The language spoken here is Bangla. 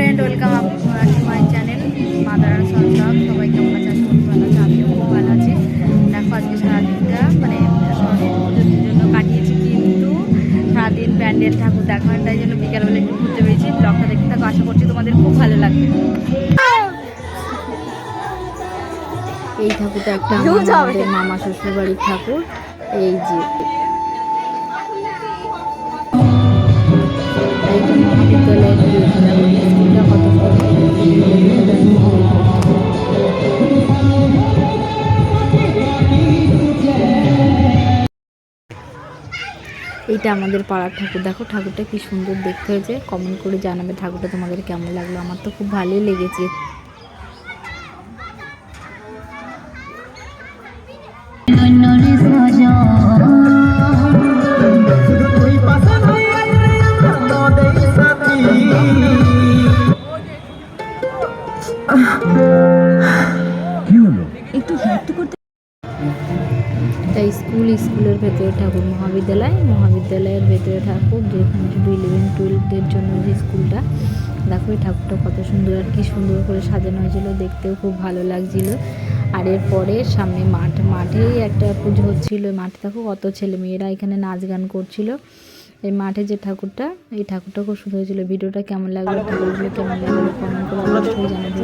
Friend welcome to my channel mother সন্তান সবাই কেমন আছে? করি ভালো আছে আমিও খুব ভালো আছি। দেখো আজকে সারাদিনটা মানে সরস্বতী জন্য কাটিয়েছি কিন্তু সারাদিন প্যান্ডেল ঠাকুর দেখার তাই জন্য বিকালবেলা একটু ঘুরতে পেরেছি ব্লগটা দেখতে থাকো আশা করছি তোমাদের খুব ভালো লাগবে। এই ঠাকুরটা একটা মামা শ্বশুর বাড়ির ঠাকুর। এই যে এইটা এইটা আমাদের পাড়ার ঠাকুর। দেখো ঠাকুরটা কি সুন্দর দেখতে হয়েছে। কমেন্ট করে জানাবে ঠাকুরটা তোমাদের কেমন লাগল। আমার তো খুব ভালোই লেগেছে। তুই এটা স্কুল স্কুলের ভেতরে ঠাকুর মহাবিদ্যালয়। মহাবিদ্যালয়ের ভেতরে ঠাকুর, যেখানে শুধু ইলেভেন টুয়েলভদের জন্য যে স্কুলটা দেখো এই ঠাকুরটা কত সুন্দর আর কি সুন্দর করে সাজানো হয়েছিল। দেখতেও খুব ভালো লাগছিল। আর এরপরে সামনে মাঠ, মাঠেই একটা পুজো হচ্ছিল। মাঠে দেখো কত ছেলে মেয়েরা এখানে নাচ গান করছিল। এই মাঠে যে ঠাকুরটা, এই ঠাকুরটা খুব সুন্দর হয়েছিল। ভিডিওটা কেমন লাগল? ঠাকুরগুলো কেমন লাগল? কমেন্ট করে অবশ্যই জানাবেন।